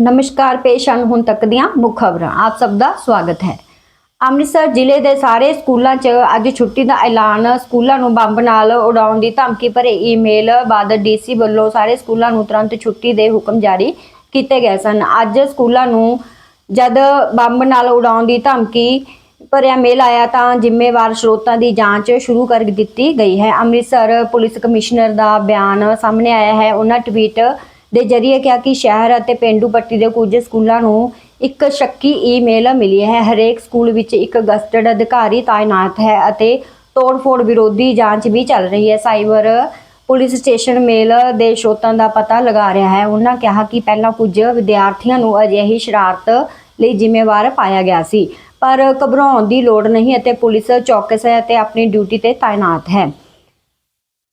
ਨਮਸਕਾਰ ਪੇਸ਼ ਹਨ ਹੁਣ ਤੱਕ ਦੀਆਂ ਮੁੱਖ ਖਬਰਾਂ। ਆਪ ਸਭ ਦਾ ਸਵਾਗਤ ਹੈ। ਅੰਮ੍ਰਿਤਸਰ ਜ਼ਿਲ੍ਹੇ ਦੇ ਸਾਰੇ ਸਕੂਲਾਂ 'ਚ ਅੱਜ ਛੁੱਟੀ ਦਾ ਐਲਾਨ। ਸਕੂਲਾਂ ਨੂੰ ਬੰਬ ਨਾਲ ਉਡਾਉਣ ਦੀ ਧਮਕੀ ਭਰੇ ਈਮੇਲ ਬਾਅਦ ਡੀਸੀ ਵੱਲੋਂ ਸਾਰੇ ਸਕੂਲਾਂ ਨੂੰ ਤੁਰੰਤ ਛੁੱਟੀ ਦੇ ਹੁਕਮ ਜਾਰੀ ਕੀਤੇ ਗਏ ਸਨ। ਅੱਜ ਸਕੂਲਾਂ ਨੂੰ ਜਦ ਬੰਬ ਨਾਲ ਉਡਾਉਣ ਦੀ ਧਮਕੀ ਭਰਿਆ ਮੇਲ ਆਇਆ ਤਾਂ ਜ਼ਿੰਮੇਵਾਰ ਸਰੋਤਾਂ ਦੀ ਜਾਂਚ ਸ਼ੁਰੂ ਕਰ ਦਿੱਤੀ ਗਈ ਹੈ। ਅੰਮ੍ਰਿਤਸਰ ਪੁਲਿਸ ਕਮਿਸ਼ਨਰ ਦਾ ਬਿਆਨ ਸਾਹਮਣੇ ਆਇਆ ਹੈ। ਉਹਨਾਂ ਟਵੀਟ ਦੇ ਜ਼ਰੀਏ ਕਿਹਾ ਕਿ ਸ਼ਹਿਰ ਅਤੇ ਪਿੰਡੂ ਪੱਟੀ ਦੇ ਕੁਝ ਸਕੂਲਾਂ ਨੂੰ ਇੱਕ ਸ਼ੱਕੀ ਈਮੇਲ ਮਿਲੀ ਹੈ। ਹਰੇਕ ਸਕੂਲ ਵਿੱਚ ਇੱਕ ਗਸਟਡ ਅਧਿਕਾਰੀ ਤਾਇਨਾਤ ਹੈ ਅਤੇ ਤੋੜ-ਫੋੜ ਵਿਰੋਧੀ ਜਾਂਚ ਵੀ ਚੱਲ ਰਹੀ ਹੈ। ਸਾਈਬਰ ਪੁਲਿਸ ਸਟੇਸ਼ਨ ਮੇਲ ਦੇ ਸ਼ੋਤਾਂ ਦਾ ਪਤਾ ਲਗਾ ਰਿਹਾ ਹੈ। ਉਹਨਾਂ ਕਿਹਾ ਕਿ ਪਹਿਲਾਂ ਕੁਝ ਵਿਦਿਆਰਥੀਆਂ ਨੂੰ ਅਜਿਹੀ ਸ਼ਰਾਰਤ ਲਈ ਜ਼ਿੰਮੇਵਾਰ ਪਾਇਆ ਗਿਆ ਸੀ, ਪਰ ਘਬਰਾਉਣ ਦੀ ਲੋੜ ਨਹੀਂ ਅਤੇ ਪੁਲਿਸ ਚੌਕਸ ਹੈ ਅਤੇ ਆਪਣੀ ਡਿਊਟੀ ਤੇ ਤਾਇਨਾਤ ਹੈ।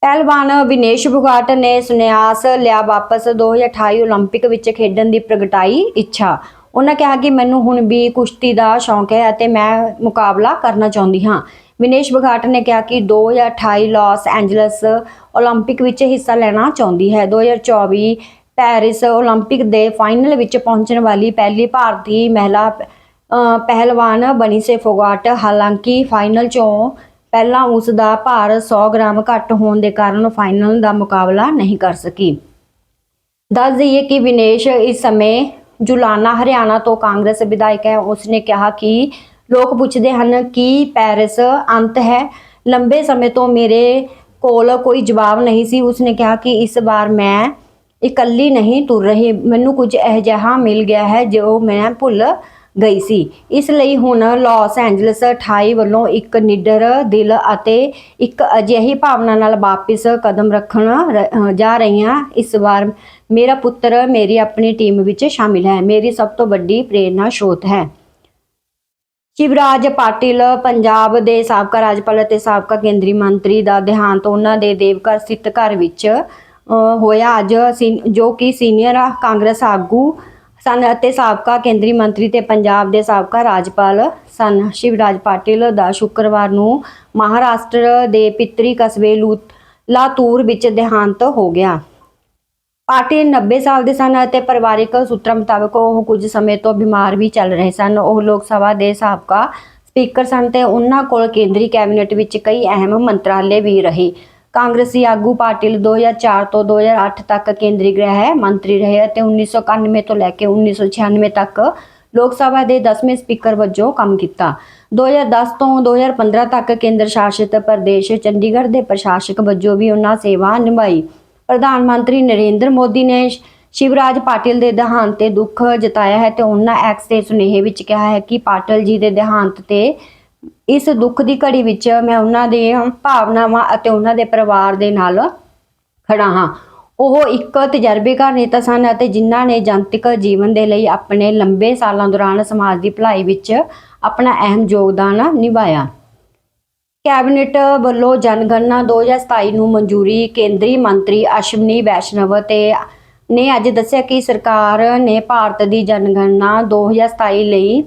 ਪਹਿਲਵਾਨ ਵਿਨੇਸ਼ ਫੋਗਾਟ ਨੇ ਸੁਨਿਆਸ ਲਿਆ ਵਾਪਸ 2028 올림픽 ਵਿੱਚ ਖੇਡਣ ਦੀ ਪ੍ਰਗਟਾਈ ਇੱਛਾ ਉਹਨਾਂ ਕਿਹਾ ਕਿ ਮੈਨੂੰ ਹੁਣ ਵੀ ਕੁਸ਼ਤੀ ਦਾ ਸ਼ੌਂਕ ਹੈ ਅਤੇ ਮੈਂ ਮੁਕਾਬਲਾ ਕਰਨਾ ਚਾਹੁੰਦੀ ਹਾਂ ਵਿਨੇਸ਼ ਫੋਗਾਟ ਨੇ ਕਿਹਾ ਕਿ 2028 ਲਾਸ ਐਂਜਲਸ 올림픽 ਵਿੱਚ ਹਿੱਸਾ ਲੈਣਾ ਚਾਹੁੰਦੀ ਹੈ 2024 ਪੈਰਿਸ 올림픽 ਦੇ ਫਾਈਨਲ ਵਿੱਚ ਪਹੁੰਚਣ ਵਾਲੀ ਪਹਿਲੀ ਭਾਰਤੀ ਮਹਿਲਾ ਅ, ਪਹਿਲਵਾਨ ਬਣੀ ਸੇ ਫੋਗਾਟ ਹਾਲਾਂਕਿ ਫਾਈਨਲ ਚੋਂ ਪਹਿਲਾਂ ਉਸ ਦਾ ਭਾਰ 100 ਗ੍ਰਾਮ ਘੱਟ ਹੋਣ ਦੇ ਕਾਰਨ ਫਾਈਨਲ ਦਾ ਮੁਕਾਬਲਾ ਨਹੀਂ ਕਰ ਸਕੀ। ਦੱਸ ਦਈਏ ਕਿ ਵਿਨੇਸ਼ ਇਸ ਸਮੇਂ ਜੁਲਾਨਾ, ਹਰਿਆਣਾ ਤੋਂ ਕਾਂਗਰਸ ਵਿਧਾਇਕ ਹੈ। ਉਸਨੇ ਕਿਹਾ ਕਿ ਲੋਕ ਪੁੱਛਦੇ ਹਨ ਕਿ ਪੈਰਿਸ ਅੰਤ ਹੈ। ਲੰਬੇ ਸਮੇਂ ਤੋਂ ਮੇਰੇ ਕੋਲ ਕੋਈ ਜਵਾਬ ਨਹੀਂ ਸੀ। ਉਸਨੇ ਕਿਹਾ ਕਿ ਇਸ ਵਾਰ ਮੈਂ ਇਕੱਲੀ ਨਹੀਂ ਤੁਰ ਰਹੀ। ਮੈਨੂੰ ਕੁਝ ਅਜਿਹਾ ਮਿਲ ਗਿਆ ਹੈ ਜੋ ਮੈਂ ਭੁੱਲ ਗਈ ਸੀ। ਇਸ ਲਈ ਹੁਣ ਲਾਸ ਐਂਜਲਸ 28 ਵੱਲੋਂ ਇੱਕ ਨਿਡਰ ਦਿਲ ਅਤੇ ਇੱਕ ਅਜਿਹੀ ਭਾਵਨਾ ਨਾਲ ਵਾਪਸ ਕਦਮ ਰੱਖਣ ਜਾ ਰਹੀਆਂ। ਇਸ ਵਾਰ ਮੇਰਾ ਪੁੱਤਰ ਮੇਰੀ ਆਪਣੀ ਟੀਮ ਵਿੱਚ ਸ਼ਾਮਿਲ ਹੈ। ਮੇਰੀ ਸਭ ਤੋਂ ਵੱਡੀ ਪ੍ਰੇਰਨਾ ਸਰੋਤ ਹੈ। ਸ਼ਿਵਰਾਜ ਪਾਟਿਲ ਪੰਜਾਬ ਦੇ ਸਾਬਕਾ ਰਾਜਪਾਲ ਅਤੇ ਸਾਬਕਾ ਕੇਂਦਰੀ ਮੰਤਰੀ ਦਾ ਦੇਹਾਂਤ ਉਹਨਾਂ ਦੇ ਦੇਵਘਰ ਸਥਿਤ ਘਰ ਵਿੱਚ ਅ, ਹੋਇਆ ਅੱਜ ਜੋ ਕਿ ਸੀਨੀਅਰ ਕਾਂਗਰਸ ਆਗੂ ਸਨ ਅਤੇ ਸਾਬਕਾ ਕੇਂਦਰੀ ਮੰਤਰੀ ਤੇ ਪੰਜਾਬ ਦੇ ਸਾਬਕਾ ਰਾਜਪਾਲ ਸਨ। ਸ਼ਿਵਰਾਜ ਪਾਟਿਲ ਦਾ ਸ਼ੁੱਕਰਵਾਰ ਨੂੰ ਮਹਾਰਾਸ਼ਟਰ ਦੇ ਪਿੱਤਰੀ ਕਸਬੇ ਲਾਤੂਰ ਵਿੱਚ ਦੇਹਾਂਤ ਹੋ ਗਿਆ। ਪਾਟਿਲ 90 ਸਾਲ ਦੇ ਸਨ ਅਤੇ ਪਰਿਵਾਰਕ ਸੂਤਰਾਂ ਮੁਤਾਬਕ ਉਹ ਕੁਝ ਸਮੇਂ ਤੋਂ ਬਿਮਾਰ ਵੀ ਚੱਲ ਰਹੇ ਸਨ। ਉਹ ਲੋਕ ਸਭਾ ਦੇ ਸਾਬਕਾ ਸਪੀਕਰ ਸਨ ਤੇ ਉਹਨਾਂ ਕੋਲ ਕੇਂਦਰੀ ਕੈਬਨਿਟ ਵਿੱਚ ਕਈ ਅਹਿਮ ਮੰਤਰਾਲੇ ਵੀ ਰਹੇ। ਕਾਂਗਰਸੀ ਆਗੂ ਪਾਟਿਲ 2004 ਤੋਂ 2008 ਤੱਕ ਕੇਂਦਰੀ ਗ੍ਰਹਿ ਮੰਤਰੀ ਰਹੇ ਅਤੇ 1991 ਤੋਂ ਲੈ ਕੇ 1996 ਤੱਕ ਲੋਕ ਸਭਾ ਦੇ 10ਵੇਂ ਸਪੀਕਰ ਵਜੋਂ ਕੰਮ ਕੀਤਾ। 2010 ਤੋਂ 2015 ਤੱਕ ਕੇਂਦਰ ਸ਼ਾਸਿਤ ਪ੍ਰਦੇਸ਼ ਚੰਡੀਗੜ੍ਹ ਦੇ ਪ੍ਰਸ਼ਾਸਕ ਵਜੋਂ ਵੀ ਉਹਨਾਂ ਸੇਵਾ ਨਿਭਾਈ। ਪ੍ਰਧਾਨ ਮੰਤਰੀ ਨਰਿੰਦਰ ਮੋਦੀ ਨੇ ਸ਼ਿਵਰਾਜ ਪਾਟਿਲ ਦੇ ਦੇਹਾਂਤ ਤੇ ਦੁੱਖ ਜਤਾਇਆ ਹੈ ਤੇ ਉਹਨਾਂ ਐਕਸ ਦੇ ਸੁਨੇਹੇ ਵਿੱਚ ਕਿਹਾ ਹੈ ਕਿ ਪਾਟਿਲ ਜੀ ਦੇ ਦੇਹਾਂਤ ਤੇ ਇਸ ਦੁੱਖ ਦੀ ਘੜੀ ਵਿੱਚ ਮੈਂ ਉਹਨਾਂ ਦੇ ਭਾਵਨਾਵਾਂ ਅਤੇ ਉਹਨਾਂ ਦੇ ਪਰਿਵਾਰ ਦੇ ਨਾਲ ਖੜਾ ਹਾਂ। ਉਹ ਇੱਕ ਤਜਰਬੇਕਾਰ ਨੇਤਾ ਸਨ ਅਤੇ ਜਿਨ੍ਹਾਂ ਨੇ ਜਨਤਕ ਜੀਵਨ ਦੇ ਲਈ ਆਪਣੇ ਲੰਬੇ ਸਾਲਾਂ ਦੌਰਾਨ ਸਮਾਜ ਦੀ ਭਲਾਈ ਵਿੱਚ ਆਪਣਾ ਅਹਿਮ ਯੋਗਦਾਨ ਨਿਭਾਇਆ। ਕੈਬਨਿਟ ਵੱਲੋਂ ਜਨਗਣਨਾ 2027 ਨੂੰ ਮਨਜ਼ੂਰੀ ਕੇਂਦਰੀ ਮੰਤਰੀ ਅਸ਼ਵਨੀ ਵੈਸ਼ਨਵ ਤੇ ਨੇ ਅੱਜ ਦੱਸਿਆ ਕਿ ਸਰਕਾਰ ਨੇ ਭਾਰਤ ਦੀ ਜਨਗਣਨਾ 2027 ਲਈ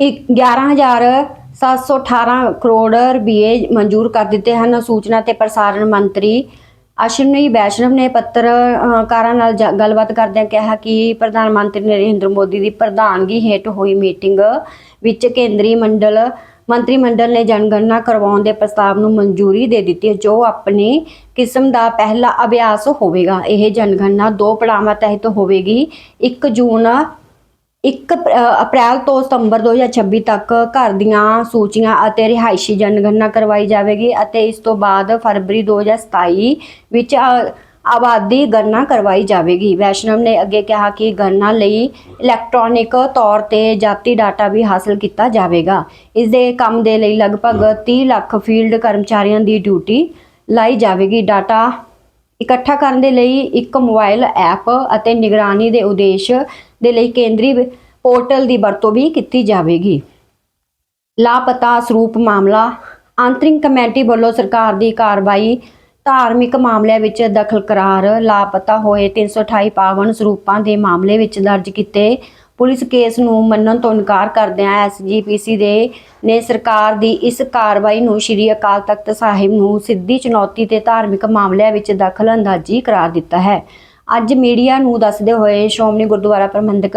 11718 ਕਰੋੜ ਰੁਪਏ ਮਨਜ਼ੂਰ ਕਰ ਦਿੱਤੇ ਹਨ। ਸੂਚਨਾ ਤੇ ਪ੍ਰਸਾਰਣ ਮੰਤਰੀ ਅਸ਼ਵਨੀ ਵੈਸ਼ਨਵ ਨੇ ਪੱਤਰਕਾਰਾਂ ਨਾਲ ਜ- ਗੱਲਬਾਤ ਕਰਦਿਆਂ ਕਿਹਾ ਕਿ ਪ੍ਰਧਾਨ ਮੰਤਰੀ ਨਰਿੰਦਰ ਮੋਦੀ ਦੀ ਪ੍ਰਧਾਨਗੀ ਹੇਠ ਹੋਈ ਮੀਟਿੰਗ ਵਿੱਚ ਕੇਂਦਰੀ ਮੰਡਲ, ਮੰਤਰੀ ਮੰਡਲ ਨੇ ਜਨਗਣਨਾ ਕਰਵਾਉਣ ਦੇ ਪ੍ਰਸਤਾਵ ਨੂੰ ਮਨਜ਼ੂਰੀ ਦੇ ਦਿੱਤੀ ਹੈ, ਜੋ ਆਪਣੀ ਕਿਸਮ ਦਾ ਪਹਿਲਾ ਅਭਿਆਸ ਹੋਵੇਗਾ। ਇਹ ਜਨਗਣਨਾ ਦੋ ਪੜਾਵਾਂ ਤਹਿਤ ਹੋਵੇਗੀ। 1 ਜੂਨ 1 ਅਪ੍ਰੈਲ ਤੋਂ ਸਤੰਬਰ 2026 ਤੱਕ ਘਰ ਦੀਆਂ ਸੂਚੀਆਂ ਅਤੇ ਰਿਹਾਇਸ਼ੀ ਜਨਗਣਨਾ ਕਰਵਾਈ ਜਾਵੇਗੀ ਅਤੇ ਇਸ ਤੋਂ ਬਾਅਦ ਫਰਵਰੀ 2027 ਵਿੱਚ ਆਬਾਦੀ ਗਣਨਾ ਕਰਵਾਈ ਜਾਵੇਗੀ। ਵੈਸ਼ਨਵ ਨੇ ਅੱਗੇ ਕਿਹਾ ਕਿ ਗਣਨਾ ਲਈ ਇਲੈਕਟ੍ਰੋਨਿਕ ਤੌਰ ਤੇ ਜਾਤੀ ਡਾਟਾ ਵੀ ਹਾਸਲ ਕੀਤਾ ਜਾਵੇਗਾ। ਇਸ ਦੇ ਕੰਮ ਦੇ ਲਈ ਲਗਭਗ 30 ਲੱਖ ਫੀਲਡ ਕਰਮਚਾਰੀਆਂ ਦੀ ਡਿਊਟੀ ਲਾਈ ਜਾਵੇਗੀ। ਡਾਟਾ ਇਕੱਠਾ ਕਰਨ ਦੇ ਲਈ ਇੱਕ ਮੋਬਾਈਲ ਐਪ ਅਤੇ ਨਿਗਰਾਨੀ ਦੇ ਉਦੇਸ਼ ਦੇ ਲਈ ਕੇਂਦਰੀ ਪੋਰਟਲ ਦੀ ਵਰਤੋਂ ਵੀ ਕੀਤੀ ਜਾਵੇਗੀ। ਲਾਪਤਾ ਸਰੂਪ ਮਾਮਲਾ, ਆਂਤਰਿਕ ਕਮੇਟੀ ਵੱਲੋਂ ਸਰਕਾਰ ਦੀ ਕਾਰਵਾਈ, ਧਾਰਮਿਕ ਮਾਮਲਿਆਂ ਵਿੱਚ ਦਖਲ ਕਰਾਰ, ਲਾਪਤਾ ਹੋਏ 328 ਪਾਵਨ ਸਰੂਪਾਂ ਦੇ ਮਾਮਲੇ ਵਿੱਚ ਦਰਜ ਕੀਤੇ ਪੁਲਿਸ ਕੇਸ ਨੂੰ ਮੰਨਣ ਤੋਂ ਇਨਕਾਰ ਕਰਦਿਆਂ ਐਸਜੀਪੀਸੀ ਦੇ ਨੇ ਸਰਕਾਰ ਦੀ ਇਸ ਕਾਰਵਾਈ ਨੂੰ ਸ਼੍ਰੀ ਅਕਾਲ ਤਖਤ ਸਾਹਿਬ ਨੂੰ ਸਿੱਧੀ ਚੁਣੌਤੀ ਤੇ ਧਾਰਮਿਕ ਮਾਮਲਿਆਂ ਵਿੱਚ ਦਖਲ ਅੰਦਾਜ਼ੀ ਕਰਾਰ ਦਿੱਤਾ ਹੈ। ਅੱਜ ਮੀਡੀਆ ਨੂੰ ਦੱਸਦੇ ਹੋਏ ਸ਼੍ਰੋਮਣੀ ਗੁਰਦੁਆਰਾ ਪ੍ਰਬੰਧਕ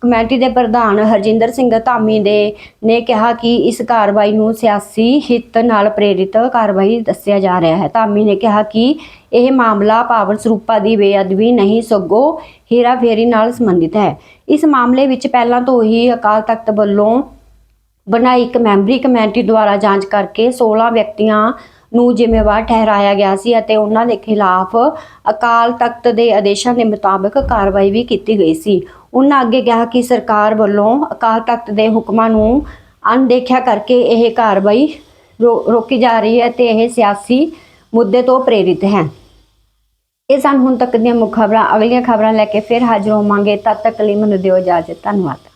ਕਮੇਟੀ ਦੇ ਪ੍ਰਧਾਨ ਹਰਜਿੰਦਰ ਸਿੰਘ ਧਾਮੀ ਦੇ ਨੇ ਕਿਹਾ ਕਿ ਇਸ ਕਾਰਵਾਈ ਨੂੰ ਸਿਆਸੀ ਹਿੱਤ ਨਾਲ ਪ੍ਰੇਰਿਤ ਕਾਰਵਾਈ ਦੱਸਿਆ ਜਾ ਰਿਹਾ ਹੈ। ਧਾਮੀ ਨੇ ਕਿਹਾ ਕਿ ਇਹ ਮਾਮਲਾ ਪਾਵਨ ਸਰੂਪਾ ਦੀ ਬੇਅਦਬੀ ਨਹੀਂ, ਸਗੋਂ ਹੇਰਾਫੇਰੀ ਨਾਲ ਸੰਬੰਧਿਤ ਹੈ। ਇਸ ਮਾਮਲੇ ਵਿੱਚ ਪਹਿਲਾਂ ਤੋਂ ਹੀ ਅਕਾਲ ਤਖਤ ਵੱਲੋਂ ਬਣਾਈ ਇੱਕ ਮੈਂਬਰੀ ਕਮੇਟੀ ਦੁਆਰਾ ਜਾਂਚ ਕਰਕੇ 16 ਵਿਅਕਤੀਆਂ ਨੂੰ ਜ਼ਿੰਮੇਵਾਰ ਠਹਿਰਾਇਆ ਗਿਆ ਸੀ ਅਤੇ ਉਹਨਾਂ ਦੇ ਖਿਲਾਫ ਅਕਾਲ ਤਖਤ ਦੇ ਆਦੇਸ਼ਾਂ ਦੇ ਮੁਤਾਬਕ ਕਾਰਵਾਈ ਵੀ ਕੀਤੀ ਗਈ ਸੀ। ਉਹਨਾਂ ਅੱਗੇ ਕਿਹਾ ਕਿ ਸਰਕਾਰ ਵੱਲੋਂ ਅਕਾਲ ਤਖਤ ਦੇ ਹੁਕਮਾਂ ਨੂੰ ਅਣਦੇਖਿਆ ਕਰਕੇ ਇਹ ਕਾਰਵਾਈ ਰੋ- ਰੋਕੀ ਜਾ ਰਹੀ ਹੈ ਤੇ ਇਹ ਸਿਆਸੀ ਮੁੱਦੇ ਤੋਂ ਪ੍ਰੇਰਿਤ ਹੈ। ਇਹ ਸਨ ਹੁਣ ਤੱਕ ਦੀਆਂ ਮੁੱਖ ਖਬਰਾਂ। ਅਗਲੀਆਂ ਖਬਰਾਂ ਲੈ ਕੇ ਫਿਰ ਹਾਜ਼ਰ ਹੋਵਾਂਗੇ। ਤਦ ਤੱਕ ਲਈ ਮੈਨੂੰ ਦਿਓ ਇਜਾਜ਼ਤ। ਧੰਨਵਾਦ।